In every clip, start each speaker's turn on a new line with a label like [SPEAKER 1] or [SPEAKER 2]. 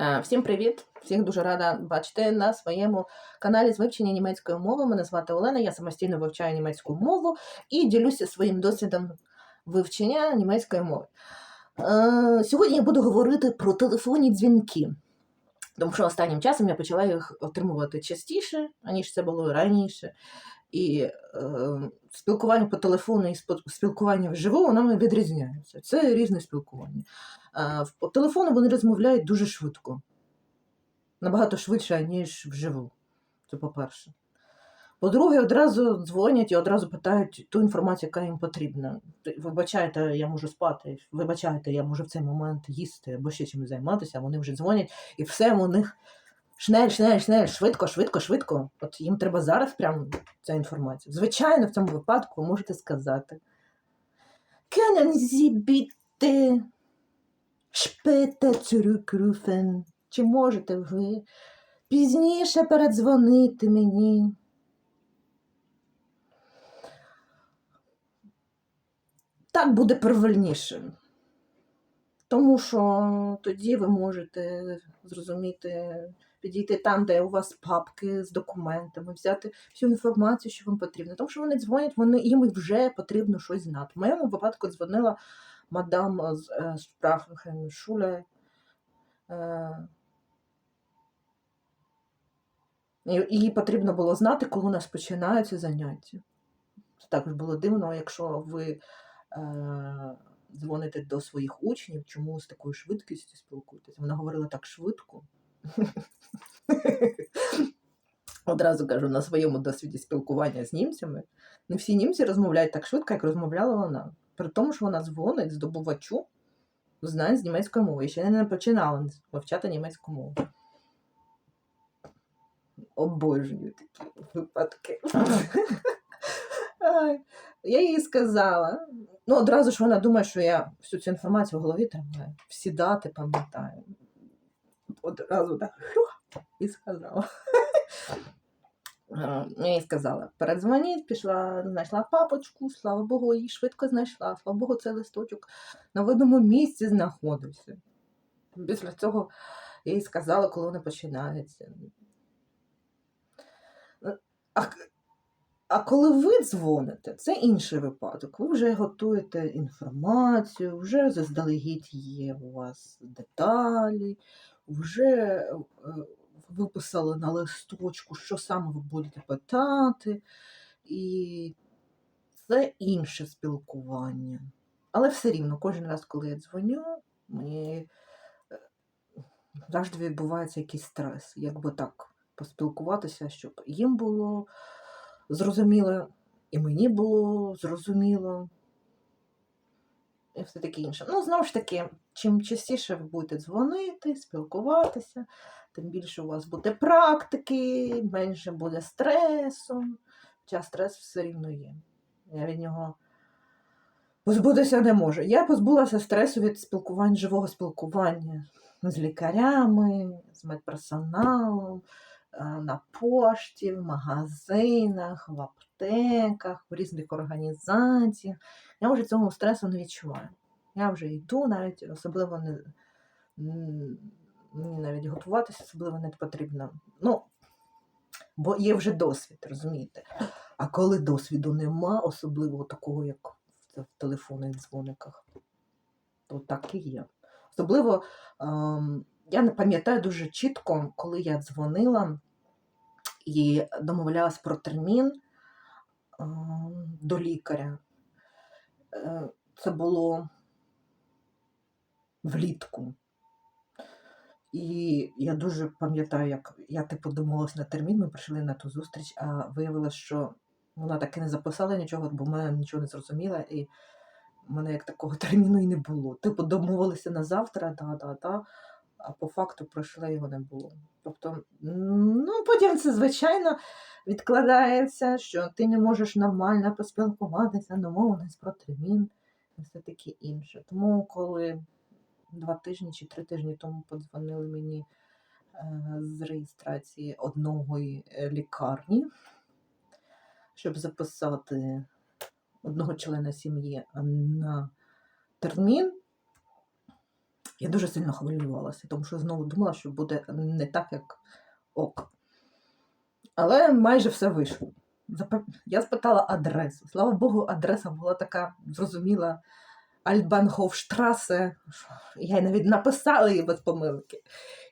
[SPEAKER 1] Е, Всім привіт! Всіх дуже рада бачити на своєму каналі з вивчення німецької мови. Мене звати Олена, я самостійно вивчаю німецьку мову і ділюся своїм досвідом вивчення німецької мови. Е, Сьогодні я буду говорити про телефонні дзвінки, тому що останнім часом я почала їх отримувати частіше, аніж це було раніше. І е, спілкування по телефону і спілкування вживу воно відрізняється. Це різне спілкування. Е, По телефону вони розмовляють дуже швидко. Набагато швидше, ніж вживу. Це по-перше. По-друге, одразу дзвонять і одразу питають ту інформацію, яка їм потрібна. Вибачайте, я можу спати, вибачайте, я можу в цей момент їсти або ще чимось займатися, вони вже дзвонять, і все у них шнель, шнель, шнель, швидко, швидко, швидко. От їм треба зараз прямо ця інформація. Звичайно, в цьому випадку ви можете сказати. Können Sie bitte später? Чи можете ви пізніше передзвонити мені? Так буде правильніше. Тому що тоді ви можете зрозуміти, підійти там, де у вас папки з документами, взяти всю інформацію, що вам потрібно. Тому що вони дзвонять, вони, їм вже потрібно щось знати. В моєму випадку дзвонила мадам з е, Sprachenschule. Е, і- і їй потрібно було знати, коли у нас починаються заняття. Це також було дивно, якщо ви е, дзвоните до своїх учнів, чому з такою швидкістю спілкуєтеся. Вона говорила так швидко. Одразу кажу, на своєму досвіді спілкування з німцями. Не всі німці розмовляють так швидко, як розмовляла вона. При тому, що вона дзвонить здобувачу знань з німецької мови. І ще не починала вивчати німецьку мову. Обожнюю такі випадки. Я їй сказала. Ну, одразу ж вона думає, що я всю цю інформацію в голові тримаю, всі дати пам'ятаю. Одразу так «Шух!» і сказала. Е, Я їй сказала, передзвоніть, пішла, знайшла папочку, слава Богу, її швидко знайшла. Слава Богу, цей листочок на видному місці знаходився. Після цього їй сказала, коли вони починаються. А, а коли ви дзвоните, це інший випадок. Ви вже готуєте інформацію, вже заздалегідь є у вас деталі, вже е, виписали на листочку, що саме ви будете питати. І це інше спілкування. Але все рівно, кожен раз, коли я дзвоню, мені е, завжди відбувається якийсь стрес. Якби так поспілкуватися, щоб їм було зрозуміло, і мені було зрозуміло. І все таке інше. Ну, знову ж таки, чим частіше ви будете дзвонити, спілкуватися, тим більше у вас буде практики, менше буде стресу. Хоча стрес все рівно є. Я від нього позбутися не можу. Я позбулася стресу від спілкувань, живого спілкування з лікарями, з медперсоналом, е, на пошті, в магазинах, в аптеках, в різних організаціях. Я вже цього стресу не відчуваю. Я вже йду, навіть особливо не мені навіть готуватися особливо не потрібно. Ну, бо є вже досвід, розумієте? А коли досвіду нема, особливо такого, як в телефонних дзвониках, то так і є. Особливо ем, я не пам'ятаю дуже чітко, коли я дзвонила і домовлялась про термін ем, до лікаря. Е, Це було влітку. І я дуже пам'ятаю, як я типу домовилась на термін, ми прийшли на ту зустріч, а виявилося, що вона так і не записала нічого, бо мене нічого не зрозуміла, і в мене як такого терміну і не було. Типу, домовилися на завтра, да, да, да, а по факту пройшла його не було. Тобто, ну потім це, звичайно, відкладається, що ти не можеш нормально поспілкуватися, домовленись про термін і все таке інше. Тому коли два тижні чи три тижні тому подзвонили мені е, з реєстрації одного лікарні, щоб записати одного члена сім'ї на термін. Я дуже сильно хвилювалася, тому що знову думала, що буде не так, як ок. Але майже все вийшло. Я спитала адресу. Слава Богу, адреса була така зрозуміла. Альтбанхофштрасе. Я навіть написала її без помилки.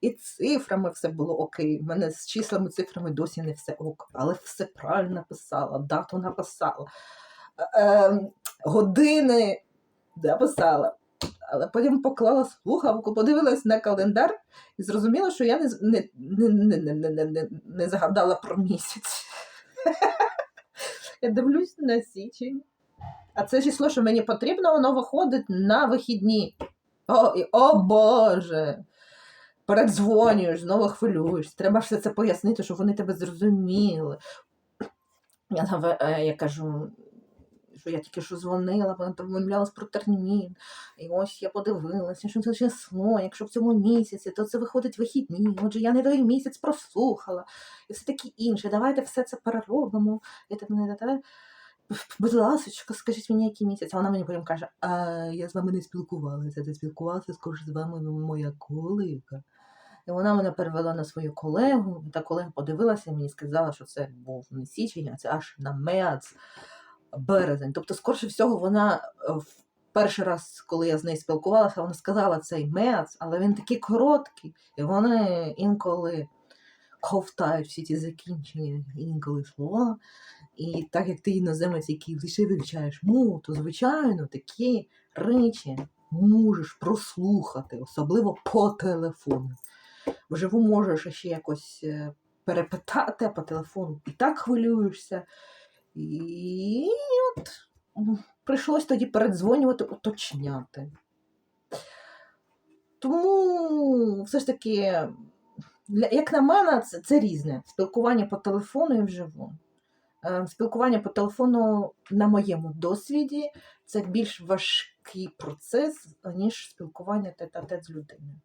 [SPEAKER 1] І цифрами все було окей. У мене з числами, цифрами досі не все ок. Але все правильно написала, дату написала, е, е, години написала. Але потім поклала слухавку, подивилась на календар і зрозуміла, що я не, не, не, не, не, не, не загадала про місяць. Я дивлюсь на січень. А це число, що мені потрібно, воно виходить на вихідні. О, о Боже! Передзвонюєш, знову хвилюєш. Треба все це пояснити, щоб вони тебе зрозуміли. Я, е, я кажу, що я тільки що дзвонила, вона повідомлялась про термін. І ось я подивилася, що це число, якщо в цьому місяці, то це виходить вихідні. Отже, я не той місяць прослухала. І все таке інше. Давайте все це переробимо. І так. Будь ласка, скажіть мені, який місяць. А вона мені потім каже: а я з вами не спілкувалася, це спілкувалася скоріше з вами моя колега. І вона мене перевела на свою колегу, та колега подивилася і мені сказала, що це був не січень, а це аж на меац березень. Тобто, скорше всього, вона е, в перший раз, коли я з нею спілкувалася, вона сказала цей меац, але він такий короткий, і вони інколи ковтають всі ті закінчення, інколи слова. І так як ти іноземець, який лише вивчаєш мову, то звичайно такі речі можеш прослухати, особливо по телефону. Вживу можеш ще якось е, перепитати по телефону. І так хвилюєшся. І от прийшлось тоді передзвонювати, уточняти. Тому все ж таки, як на мене, це, це різне. Спілкування по телефону і вживу. Е, Спілкування по телефону, на моєму досвіді, це більш важкий процес, ніж спілкування тет-а-тет з людиною.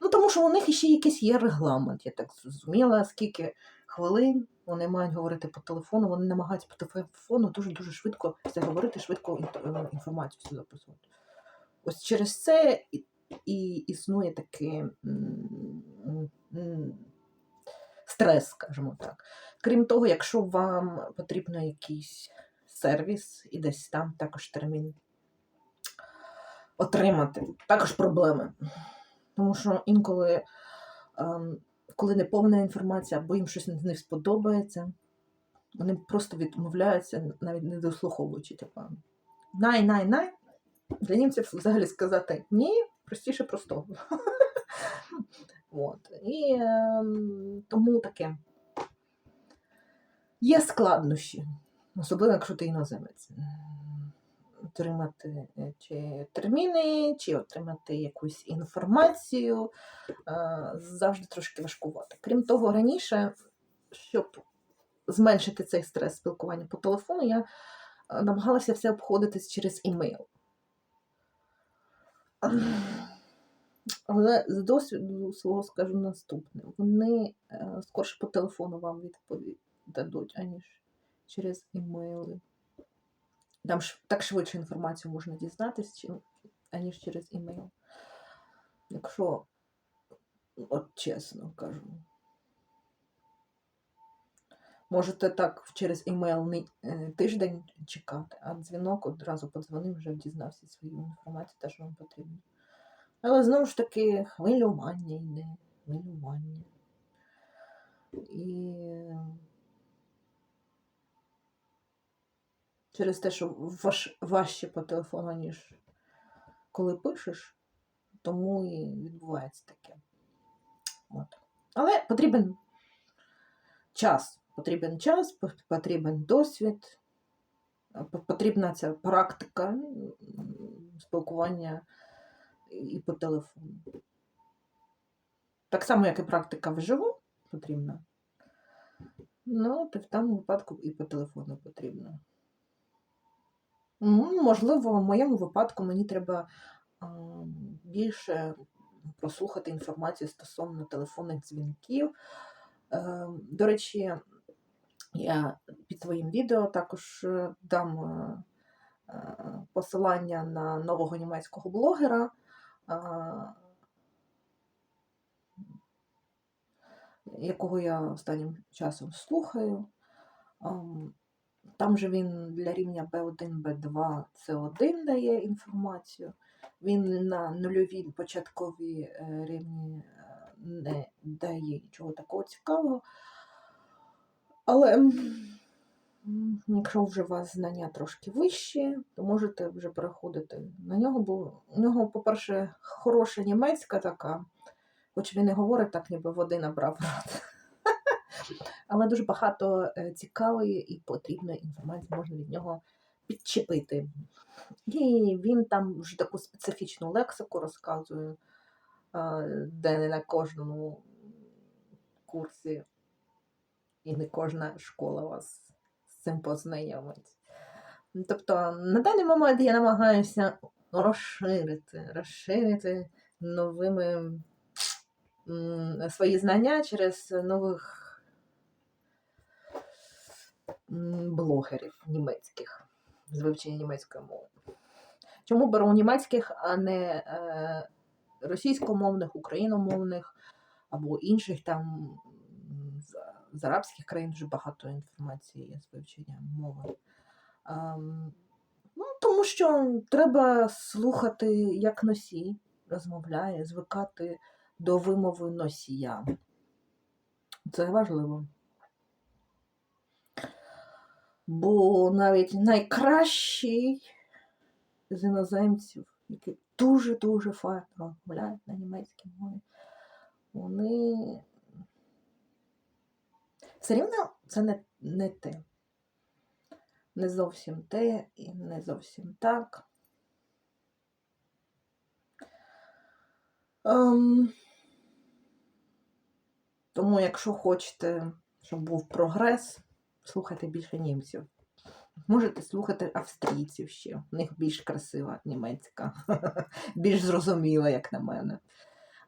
[SPEAKER 1] Ну, тому що у них ще якийсь є регламент, я так зрозуміла, скільки хвилин вони мають говорити по телефону, вони намагаються по телефону дуже-дуже швидко все говорити, швидко е, інформацію всю записувати. Ось через це і, існує м, стрес, скажімо так. Крім того, якщо вам потрібен якийсь сервіс і десь там також термін отримати, також проблеми. Тому що інколи, ем, коли не повна інформація, або їм щось не сподобається, вони просто відмовляються, навіть не дослуховуючи. Типу, най, най, най. Для німців взагалі сказати ні, простіше простого. От. І ем, тому таке. Є складнощі, особливо якщо ти іноземець. Отримати е, чи терміни, чи отримати якусь інформацію е, завжди трошки важкувато. Крім того, раніше, щоб зменшити цей стрес спілкування по телефону, я е, намагалася все обходитись через імейл. Але з досвіду свого скажу наступне: вони е, скорше по телефону вам відповідь дадуть, аніж через імейли. Там так швидше інформацію можна дізнатися, аніж через імейл. Якщо, от чесно кажу, можете так через імейл не, тиждень чекати, а дзвінок одразу подзвонив, вже дізнався свою інформацію, те, що вам потрібно. Але знову ж таки хвилювання йде, хвилювання. І через те, що важ, важче по телефону, ніж коли пишеш, тому і відбувається таке. От. Але потрібен час. Потрібен час, потрібен досвід, потрібна ця практика спілкування і по телефону. Так само, як і практика вживу потрібна. Ну, то в даному випадку і по телефону потрібно. Ну, можливо, в моєму випадку мені треба більше прослухати інформацію стосовно телефонних дзвінків. Е, До речі, я під твоїм відео також е, дам е, посилання на нового німецького блогера якого я останнім часом слухаю. Там же він для рівня B1, B2, C1 дає інформацію. Він на нульові початкові е, рівні е, не дає нічого такого цікавого. Але якщо вже у вас знання трошки вищі, то можете вже переходити на нього, бо у нього, по-перше, хороша німецька така, хоч він і говорить так, ніби води набрав рот. Але дуже багато е, цікавої і потрібної інформації можна від нього підчепити. І він там вже таку специфічну лексику розказує, е, де не на кожному курсі і не кожна школа вас цим познайомить. Тобто на даний момент я намагаюся розширити, розширити новими свої знання через нових блогерів німецьких з вивчення німецької мови. Чому беру німецьких, а не е, російськомовних, україномовних або інших там з, арабських країн дуже багато інформації є з вивчення мови. Ем, ну, тому що треба слухати, як носій розмовляє, звикати до вимови носія. Це важливо. Бо навіть найкращий з іноземців, які дуже-дуже файно розмовляють на німецькій мові, вони все рівно це не, не те. Не зовсім те і не зовсім так. Ем, тому, якщо хочете, щоб був прогрес, слухайте більше німців. Можете слухати австрійців ще. У них більш красива німецька, більш зрозуміла, як на мене.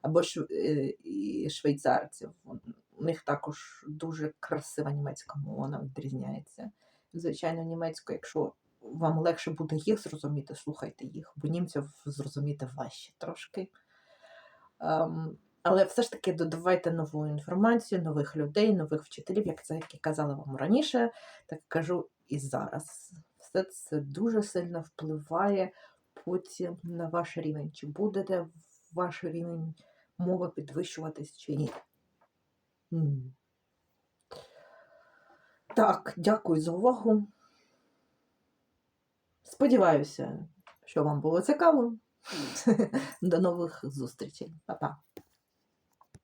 [SPEAKER 1] Або е, швейцарців. У них також дуже красива німецька мова, вона відрізняється. Звичайно, німецьку, якщо вам легше буде їх зрозуміти, слухайте їх, бо німців зрозуміти важче трошки. Ем, але все ж таки додавайте нову інформацію, нових людей, нових вчителів, як це як я казала вам раніше, так кажу і зараз. Все це дуже сильно впливає потім на ваш рівень. Чи буде ваш рівень мови підвищуватись чи ні? Так, дякую за увагу. Сподіваюся, що вам було цікаво. До нових зустрічей. Па-па.